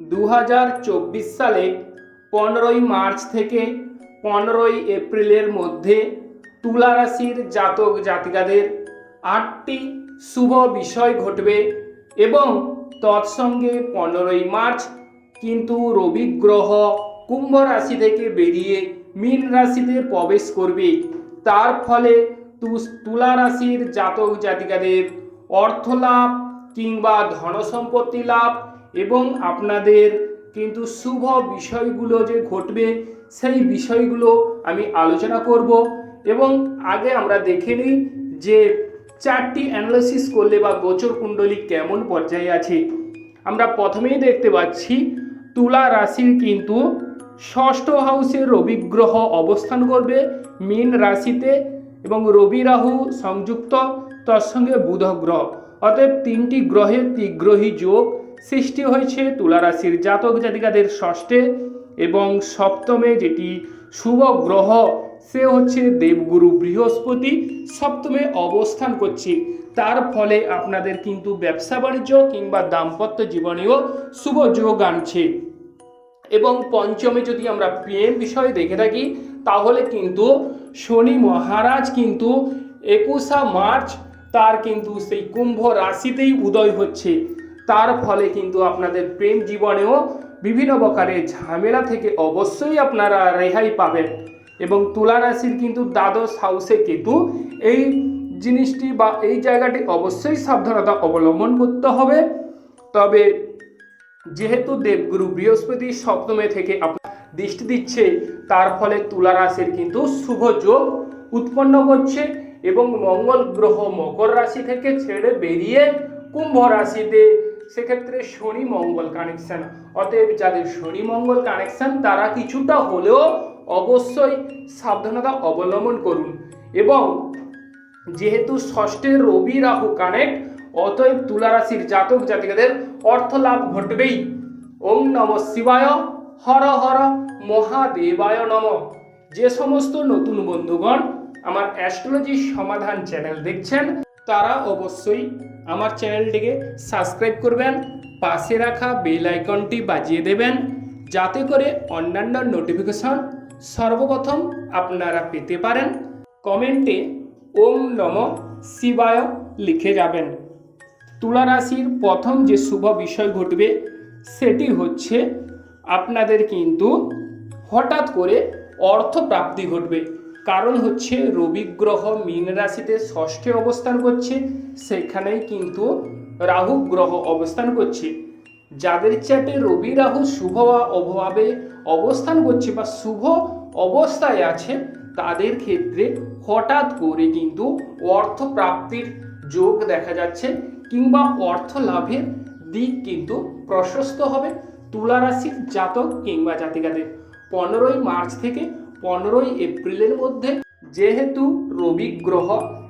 দু হাজার চব্বিশ সালে পনেরোই মার্চ থেকে পনেরোই এপ্রিলের মধ্যে তুলা রাশির জাতক জাতিকাদের আটটি শুভ বিষয় ঘটবে এবং তৎসঙ্গে পনেরোই মার্চ কিন্তু রবি গ্রহ কুম্ভ রাশি থেকে বেরিয়ে মীন রাশিতে প্রবেশ করবে। তার ফলে তুলা রাশির জাতক জাতিকাদের অর্থ লাভ কিংবা ধন সম্পত্তি লাভ এবং আপনাদের কিন্তু শুভ বিষয়গুলো যে ঘটবে, সেই বিষয়গুলো আমি আলোচনা করব এবং আগে আমরা দেখে নিই যে চারটি অ্যানালিসিস করলে বা গোচর কুণ্ডলী কেমন পর্যায়ে আছে। আমরা প্রথমেই দেখতে পাচ্ছি, তুলা রাশির কিন্তু ষষ্ঠ হাউসে রবি গ্রহ অবস্থান করবে, মীন রাশিতে এবং রবি রাহু সংযুক্ত তার সঙ্গে বুধ গ্রহ। অতএব তিনটি গ্রহের ত্রিগ্রহী যোগ সৃষ্টি হয়েছে তুলা রাশির জাতক জাতিকাদের ষষ্ঠে এবং সপ্তমে যেটি শুভ গ্রহ, সে হচ্ছে দেবগুরু বৃহস্পতি, সপ্তমে অবস্থান করছে। তার ফলে আপনাদের কিন্তু ব্যবসা বাণিজ্য কিংবা দাম্পত্য জীবনেও শুভ যোগ আনছে। এবং পঞ্চমে যদি আমরা প্রেম বিষয় দেখে থাকি, তাহলে কিন্তু শনি মহারাজ কিন্তু একুশা মার্চ তার কিন্তু সেই কুম্ভ রাশিতেই উদয় হচ্ছে। তার ফলে কিন্তু আপনাদের প্রেম জীবনেও বিভিন্ন প্রকারের ঝামেলা থেকে অবশ্যই আপনারা রেহাই পাবেন। এবং তুলা রাশির কিন্তু দ্বাদশ হাউসে কেতু এই জিনিসটি বা এই জায়গাটি অবশ্যই সাবধানতা অবলম্বন করতে হবে। তবে যেহেতু দেবগুরু বৃহস্পতি সপ্তমে থেকে আপনার দৃষ্টি দিচ্ছে, তার ফলে তুলা রাশির কিন্তু শুভ যোগ উৎপন্ন করছে এবং মঙ্গল গ্রহ মকর রাশি থেকে ছেড়ে বেরিয়ে কুম্ভ রাশিতে সেক্ষেত্রে শনি মঙ্গল কানেকশন অতএব যাদের শনি মঙ্গল কানেকশন তারা কিছুটা হলেও অবশ্যই সাবধানতা অবলম্বন করুন। এবং যেহেতু ষষ্ঠের রবি রাহু কানেক্ট অতএব তুলা রাশির জাতক জাতিকাদের অর্থ লাভ ঘটবেই। ওম নম শিবায়, হর হর মহাদেবায় নম। যে সমস্ত নতুন বন্ধুগণ আমার অ্যাস্ট্রোলজি সমাধান চ্যানেল দেখছেন তারা অবশ্যই আমার চ্যানেলটিকে সাবস্ক্রাইব করবেন, পাশে রাখা বেল আইকনটি বাজিয়ে দেবেন, যাতে করে অন্যান্য নোটিফিকেশন সর্বপ্রথম আপনারা পেতে পারেন। কমেন্টে ওম নম শিবায় লিখে যাবেন। তুলা রাশির প্রথম যে শুভ বিষয় ঘটবে সেটি হচ্ছে, আপনাদের কিন্তু হঠাৎ করে অর্থ প্রাপ্তি ঘটবে। কারণ হচ্ছে রবি গ্রহ মীন রাশিতে ষষ্ঠে অবস্থান করছে, সেখানেই কিন্তু রাহু গ্রহ অবস্থান করছে। যাদের চ্যাটে রবি, রাহু শুভ অভাবে অবস্থান করছে বা শুভ অবস্থায় আছে, তাদের ক্ষেত্রে হঠাৎ করে কিন্তু অর্থ প্রাপ্তির যোগ দেখা যাচ্ছে কিংবা অর্থ লাভের দিক কিন্তু প্রশস্ত হবে। তুলা রাশির জাতক কিংবা জাতিকাদের। পনেরোই মার্চ থেকে পনেরোই এপ্রিলের মধ্যে যেহেতু রবি গ্রহ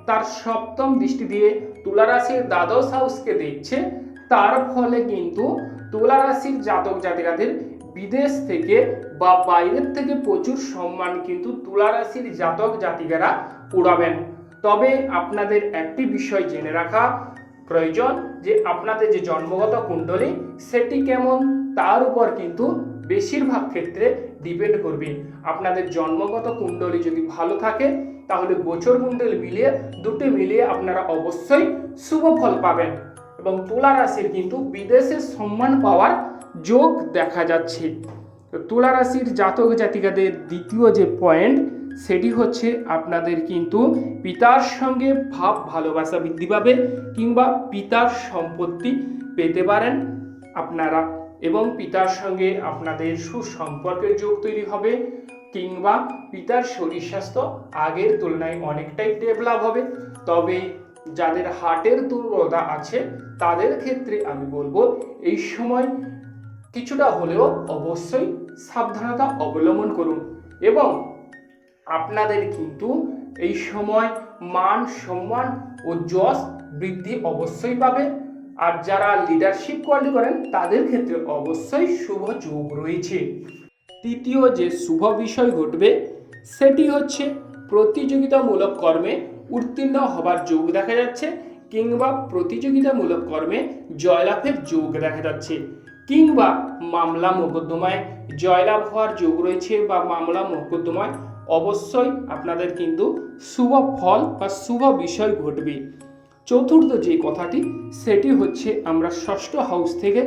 তার সপ্তম দৃষ্টি দিয়ে তুলা রাশির দ্বাদশ হাউসকে দেখছে, তার ফলে কিন্তু তুলা রাশির জাতক জাতিকাদের বিদেশ থেকে বা বাইরের থেকে প্রচুর সম্মান কিন্তু তুলা রাশির জাতক জাতিকারা উড়াবেন। তবে আপনাদের একটি বিষয় জেনে রাখা প্রয়োজন যে আপনাদের যে জন্মগত কুণ্ডলী, সেটি কেমন? তার উপর কিন্তু বেশিরভাগ ক্ষেত্রে ডিপেন্ড করবে আপনাদের জন্মগত কুণ্ডলী যদি ভালো থাকে, তাহলে গোচর কুণ্ডল মিলিয়ে দুটি মিলিয়ে আপনারা অবশ্যই শুভ ফল পাবেন। এবং তুলা রাশির কিন্তু বিদেশে সম্মান পাওয়ার যোগ দেখা যাচ্ছে। তুলা রাশির জাতক জাতিকাদের দ্বিতীয় যে পয়েন্ট সেটি হচ্ছে আপনাদের কিন্তু পিতার সঙ্গে ভাব ভালোবাসা বৃদ্ধি পাবে কিংবা পিতার সম্পত্তি পেতে পারেন। আপনারা এবং পিতার সঙ্গে আপনাদের সুসম্পর্কের যোগ তৈরি হবে, কিংবা পিতার শরীর স্বাস্থ্য আগের তুলনায় অনেকটাই ডেভেলপ হবে। তবে যাদের হার্টের দুর্বলতা আছে, তাদের ক্ষেত্রে আমি বলব, এই সময় কিছুটা হলেও অবশ্যই সাবধানতা অবলম্বন করুন। এবং আপনাদের কিন্তু এই সময় মান সম্মান ও যশ বৃদ্ধি অবশ্যই পাবে। আর যারা লিডারশিপ কোয়ালিটি করেন, তাদের ক্ষেত্রে অবশ্যই শুভ যোগ রয়েছে। তৃতীয় যে শুভ বিষয় ঘটবে, সেটি হচ্ছে প্রতিযোগিতামূলক কর্মে উত্তীর্ণ হবার যোগ দেখা যাচ্ছে কিংবা প্রতিযোগিতামূলক কর্মে জয়লাভের যোগ দেখা যাচ্ছে কিংবা মামলা মোকদ্দমায় জয়লাভ হওয়ার যোগ রয়েছে বা মামলা মোকদ্দমায় অবশ্যই আপনাদের কিন্তু শুভ ফল বা শুভ বিষয় ঘটবে। চতুর্থ যে কথাটি, সেটি হচ্ছে আমরা ষষ্ঠ হাউস থেকে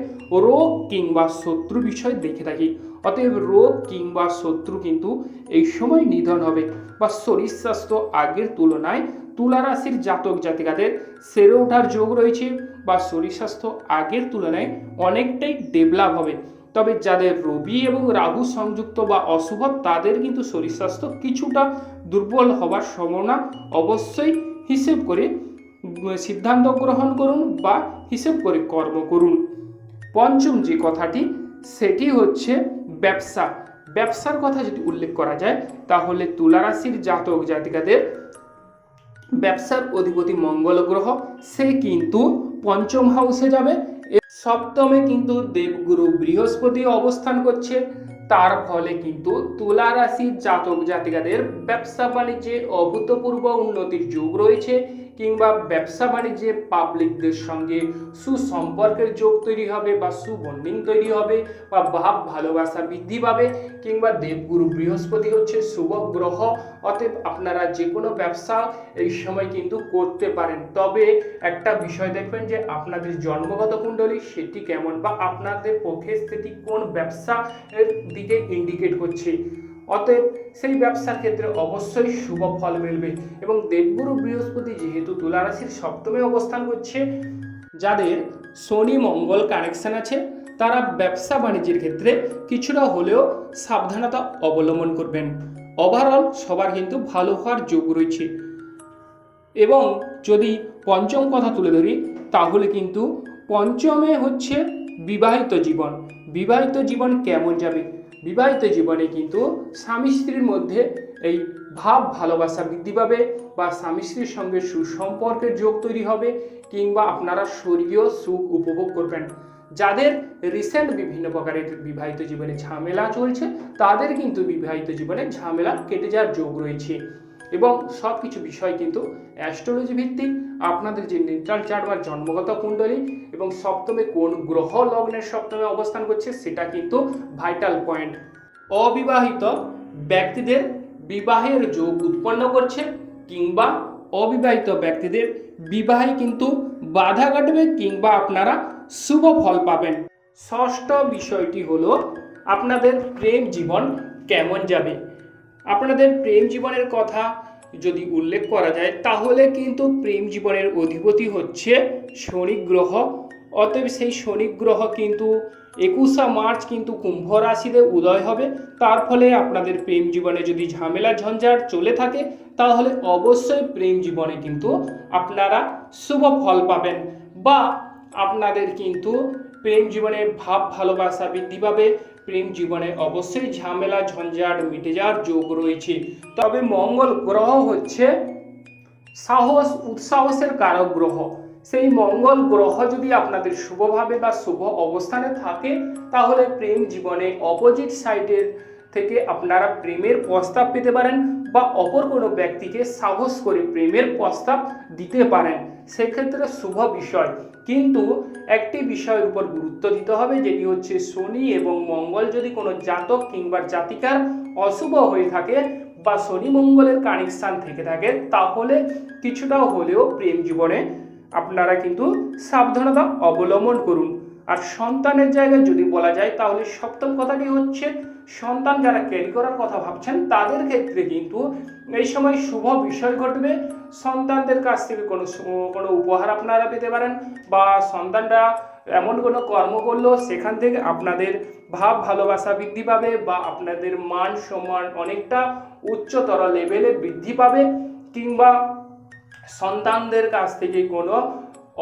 রোগ কিংবা শত্রু বিষয় দেখে থাকি। অতএব রোগ কিংবা শত্রু কিন্তু এই সময় নিধন হবে বা শরীর স্বাস্থ্য আগের তুলনায় তুলা রাশির জাতক জাতিকাদের সেরে ওঠার যোগ রয়েছে বা শরীর স্বাস্থ্য আগের তুলনায় অনেকটাই ডেভেলপ হবে। তবে যাদের রবি এবং রাহু সংযুক্ত বা অশুভ, তাদের কিন্তু শরীর স্বাস্থ্য কিছুটা দুর্বল হওয়ার সম্ভাবনা অবশ্যই হিসেব করে সিদ্ধান্ত গ্রহণ করুন বা হিসেব করে কর্ম করুন। পঞ্চম যে কথাটি, সেটি হচ্ছে ব্যবসা। ব্যবসার কথা যদি উল্লেখ করা যায়, তাহলে তুলা রাশির জাতক জাতিকাদের ব্যবসার অধিপতি মঙ্গল গ্রহ, সে কিন্তু পঞ্চম হাউসে যাবে। সপ্তমে কিন্তু দেবগুরু বৃহস্পতি অবস্থান করছে। তার ফলে কিন্তু তুলা রাশির জাতক জাতিকাদের ব্যবসা বাণিজ্যে অভূতপূর্ব উন্নতির যুগ রয়েছে। কিংবা ব্যবসা বাণিজ্যে পাবলিকদের সঙ্গে সুসম্পর্কের যোগ তৈরি হবে বা সুবন্ডিং তৈরি হবে বা ভাব ভালোবাসা বৃদ্ধি পাবে কিংবা দেবগুরু বৃহস্পতি হচ্ছে শুভ গ্রহ, অতএব আপনারা যে কোনো ব্যবসা এই সময় কিন্তু করতে পারেন। তবে একটা বিষয় দেখবেন যে আপনাদের জন্মগত কুণ্ডলী সেটি কেমন বা আপনাদের পক্ষে সেটি কোন ব্যবসা দিকে ইন্ডিকেট করছে? অতএব সেই ব্যবসার ক্ষেত্রে অবশ্যই শুভ ফল মিলবে এবং দেবগুরু বৃহস্পতি যেহেতু তুলা রাশির সপ্তমে অবস্থান করছে, যাদের শনি মঙ্গল কানেকশন আছে, তারা ব্যবসা বাণিজ্যের ক্ষেত্রে কিছুটা হলেও সাবধানতা অবলম্বন করবেন। ওভারঅল সবার কিন্তু ভালো হওয়ার যোগ রয়েছে। এবং যদি পঞ্চম কথা তুলে ধরি, তাহলে কিন্তু পঞ্চমে হচ্ছে বিবাহিত জীবন। বিবাহিত জীবন কেমন যাবে? বিবাহিত জীবনে কিন্তু স্বামী স্ত্রীর মধ্যে এই ভাব ভালোবাসা বৃদ্ধি পাবে বা স্বামী স্ত্রীর সঙ্গে সুসম্পর্কের যোগ তৈরি হবে কিংবা আপনারা স্বর্গীয় সুখ উপভোগ করবেন। যাদের রিসেন্ট বিভিন্ন প্রকারের বিবাহিত জীবনে ঝামেলা চলছে, তাদের কিন্তু বিবাহিত জীবনে ঝামেলা কেটে যাওয়ার যোগ রয়েছে। এবং সব কিছু বিষয় কিন্তু অ্যাস্ট্রোলজি ভিত্তিক। আপনাদের যে নিউট্রাল চার্ট বা জন্মগত কুণ্ডলী এবং সপ্তমে কোন গ্রহ লগ্নের সপ্তমে অবস্থান করছে, সেটা কিন্তু ভাইটাল পয়েন্ট অবিবাহিত ব্যক্তিদের বিবাহের যোগ উৎপন্ন করছে কিংবা অবিবাহিত ব্যক্তিদের বিবাহে কিন্তু বাধা কাটবে কিংবা আপনারা শুভ ফল পাবেন। ষষ্ঠ বিষয়টি হলো আপনাদের প্রেম জীবন কেমন যাবে? আপনাদের প্রেম জীবনের কথা যদি উল্লেখ করা যায়, তাহলে কিন্তু প্রেম জীবনের অধিপতি হচ্ছে শনি গ্রহ। অতএব সেই শনি গ্রহ কিন্তু একুশা মার্চ কিন্তু কুম্ভ রাশিতে উদয় হবে। তার ফলে আপনাদের প্রেম জীবনে যদি ঝামেলা, ঝঞ্ঝাট চলে থাকে, তাহলে অবশ্যই প্রেম জীবনে কিন্তু আপনারা শুভ ফল পাবেন বা আপনাদের কিন্তু প্রেম জীবনে ভাব, ভালোবাসা বৃদ্ধি পাবে। প্রেম জীবনে অবশ্যই ঝামেলা, ঝঞ্ঝাট মিটে যাওয়ার যোগ রয়েছে। তবে মঙ্গল গ্রহ হচ্ছে সাহস, উৎসাহসের কারক গ্রহ। সেই মঙ্গল গ্রহ যদি আপনাদের শুভভাবে বা শুভ অবস্থানে থাকে, তাহলে প্রেম জীবনে অপোজিট সাইডের থেকে আপনারা প্রেমের প্রস্তাব পেতে পারেন বা অপর কোনো ব্যক্তিকে সাহস করে প্রেমের প্রস্তাব দিতে পারেন। সেক্ষেত্রে শুভ বিষয়। কিন্তু একটি বিষয়ের উপর গুরুত্ব দিতে হবে, যেটি হচ্ছে শনি এবং মঙ্গল। যদি কোনো জাতক কিংবা জাতিকার অশুভ হয়ে থাকে বা শনি মঙ্গলের কানেকশান থেকে থাকে, তাহলে কিছুটা হলেও প্রেম জীবনে আপনারা কিন্তু সাবধানতা অবলম্বন করুন। আর সন্তানের জায়গায় যদি বলা যায়, তাহলে সপ্তম কথাটি হচ্ছে, সন্তান যারা ক্যারি করার কথা ভাবছেন, তাদের ক্ষেত্রে কিন্তু এই সময় শুভ বিষয় ঘটবে। সন্তানদের কাছ থেকে কোনো কোনো উপহার আপনারা পেতে পারেন বা সন্তানরা এমন কোনো কর্ম করল সেখান থেকে আপনাদের ভাব, ভালোবাসা বৃদ্ধি পাবে বা আপনাদের মান সম্মান অনেকটা উচ্চতর লেভেলে বৃদ্ধি পাবে কিংবা সন্তানদের কাছ থেকে কোনো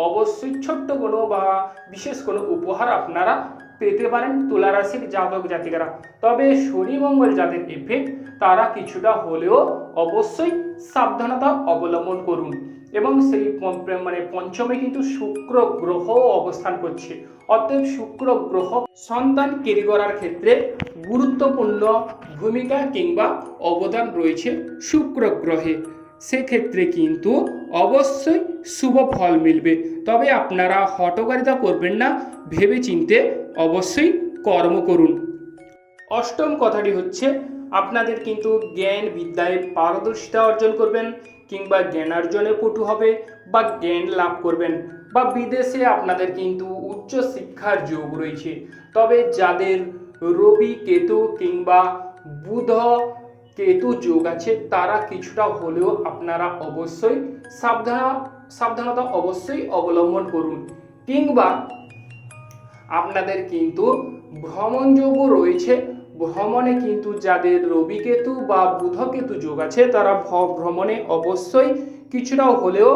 অবশ্যই ছোট্ট কোনো বা বিশেষ কোনো উপহার আপনারা পেতে পারেন তুলা রাশির জাতক জাতিকারা। তবে শনি মঙ্গল যাদের এফেক্ট তারা কিছুটা হলেও অবশ্যই সাবধানতা অবলম্বন করুন। এবং সেই মানে পঞ্চমে কিন্তু শুক্র গ্রহ অবস্থান করছে। অতএব শুক্র গ্রহ সন্তান কেরি করার ক্ষেত্রে গুরুত্বপূর্ণ ভূমিকা কিংবা অবদান রয়েছে শুক্র গ্রহে। সেক্ষেত্রে কিন্তু অবশ্যই শুভ ফল মিলবে। তবে আপনারা হটকারিতা করবেন না ভেবে চিনতে অবশ্যই কর্ম করুন। অষ্টম কথাটি হচ্ছে, আপনাদের কিন্তু জ্ঞান বিদ্যায় পারদর্শিতা অর্জন করবেন, কিংবা জ্ঞানার্জনে পটু হবে, বা জ্ঞান লাভ করবেন, বা বিদেশে আপনাদের কিন্তু উচ্চ শিক্ষার যোগ রয়েছে। তবে যাদের রবি, কেতু, কিংবা বুধ কেতু যোগ আছে, তারা কিছুটা হলেও আপনারা অবশ্যই সাবধান, সাবধানতা অবশ্যই অবলম্বন করুন। কিংবা আপনাদের কিন্তু ভ্রমণযোগও রয়েছে। ভ্রমণে কিন্তু যাদের রবি কেতু বা বুধ কেতু যোগ আছে, তারা ভ্রমণে অবশ্যই কিছুটা হলেও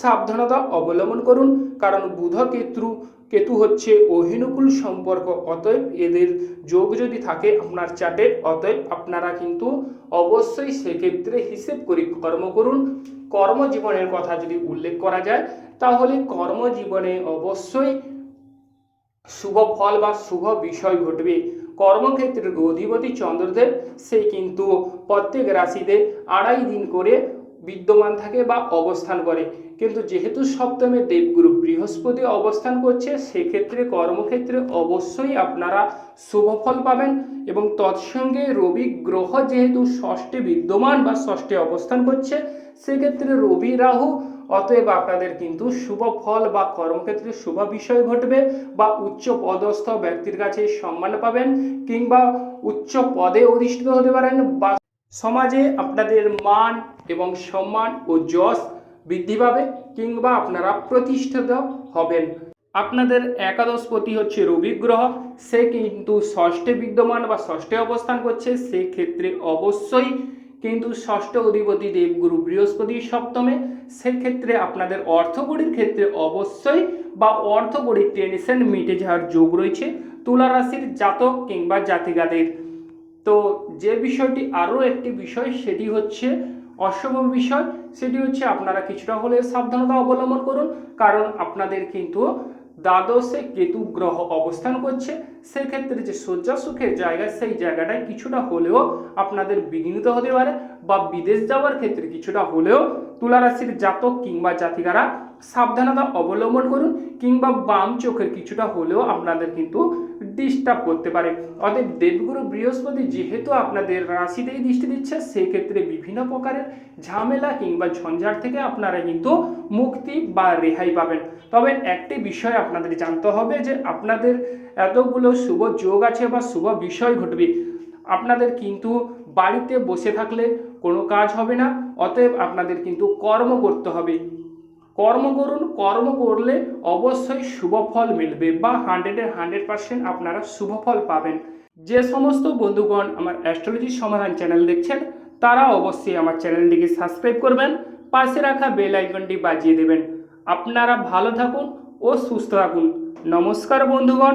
সাবধানতা অবলম্বন করুন। কারণ বুধ কেতু কেতু হচ্ছে অহিনুকূল সম্পর্ক। অতএব এদের যোগ যদি থাকে আপনার চার্টে অতএব আপনারা কিন্তু অবশ্যই সেক্ষেত্রে হিসেব করে কর্ম করুন। কর্মজীবনের কথা যদি উল্লেখ করা যায়, তাহলে কর্মজীবনে অবশ্যই শুভ ফল বা শুভ বিষয় ঘটবে। কর্মক্ষেত্রের অধিপতি চন্দ্রদেব, সে কিন্তু প্রত্যেক রাশিতে আড়াই দিন করে বিদ্যমান থাকে বা অবস্থান করে। কিন্তু যেহেতু সপ্তমে দেবগুরু বৃহস্পতি অবস্থান করছে, সেক্ষেত্রে কর্মক্ষেত্রে অবশ্যই আপনারা শুভ ফল পাবেন এবং তৎসঙ্গে রবি গ্রহ যেহেতু ষষ্ঠে বিদ্যমান বা ষষ্ঠে অবস্থান করছে, সেক্ষেত্রে রবি রাহু, অতএব আপনাদের কিন্তু শুভ ফল বা কর্মক্ষেত্রে শুভ বিষয় ঘটবে বা উচ্চ পদস্থ ব্যক্তির কাছে সম্মান পাবেন কিংবা উচ্চ পদে অধিষ্ঠিত হতে পারেন বা সমাজে আপনাদের মান এবং সম্মান ও যশ বৃদ্ধি পাবে কিংবা আপনারা প্রতিষ্ঠিত হবেন। আপনাদের একাদশপতি হচ্ছে রবি গ্রহ। সে কিন্তু ষষ্ঠে বিদ্যমান বা ষষ্ঠে অবস্থান করছে সেক্ষেত্রে অবশ্যই কিন্তু ষষ্ঠ অধিপতি দেবগুরু বৃহস্পতি সপ্তমে। সেক্ষেত্রে আপনাদের অর্থকড়ির ক্ষেত্রে অবশ্যই বা অর্থকড়ির টেনশন মিটে যাওয়ার যোগ রয়েছে তুলা রাশির জাতক কিংবা জাতিকাদের। তো যে বিষয়টি আরও একটি বিষয়, সেটি হচ্ছে অশুভ বিষয়, সেটি হচ্ছে আপনারা কিছুটা হলে সাবধানতা অবলম্বন করুন, কারণ আপনাদের কিন্তু দ্বাদশে কেতু গ্রহ অবস্থান করছে। সেক্ষেত্রে যে শয্যা সুখের জায়গা, সেই জায়গাটায় কিছুটা হলেও আপনাদের বিঘ্নিত হতে পারে বা বিদেশ যাওয়ার ক্ষেত্রে কিছুটা হলেও তুলারাশির জাতক কিংবা জাতিকারা সাবধানতা অবলম্বন করুন কিংবা বাম চোখের কিছুটা হলেও আপনাদের কিন্তু ডিস্টার্ব করতে পারে। অতএব দেবগুরু বৃহস্পতি যেহেতু আপনাদের রাশিতেই দৃষ্টি দিচ্ছে, সেক্ষেত্রে বিভিন্ন প্রকারের ঝামেলা কিংবা ঝঞ্ঝাট থেকে আপনারা কিন্তু মুক্তি বা রেহাই পাবেন। তবে একটি বিষয় আপনাদের জানতে হবে যে আপনাদের এতগুলো শুভ যোগ আছে বা শুভ বিষয় ঘটবে। আপনাদের কিন্তু বাড়িতে বসে থাকলে কোনো কাজ হবে না, অতএব আপনাদের কিন্তু কর্ম করতে হবে। কর্ম করুন, কর্ম করলে অবশ্যই শুভ ফল মিলবে বা হান্ড্রেডে হান্ড্রেড পার্সেন্ট আপনারা শুভ ফল পাবেন। যে সমস্ত বন্ধুগণ আমার অ্যাস্ট্রোলজি সমাধান চ্যানেল দেখছেন, তারা অবশ্যই আমার চ্যানেলটিকে সাবস্ক্রাইব করবেন, পাশে রাখা বেল আইকনটি বাজিয়ে দেবেন। আপনারা ভালো থাকুন ও সুস্থ থাকুন। নমস্কার বন্ধুগণ।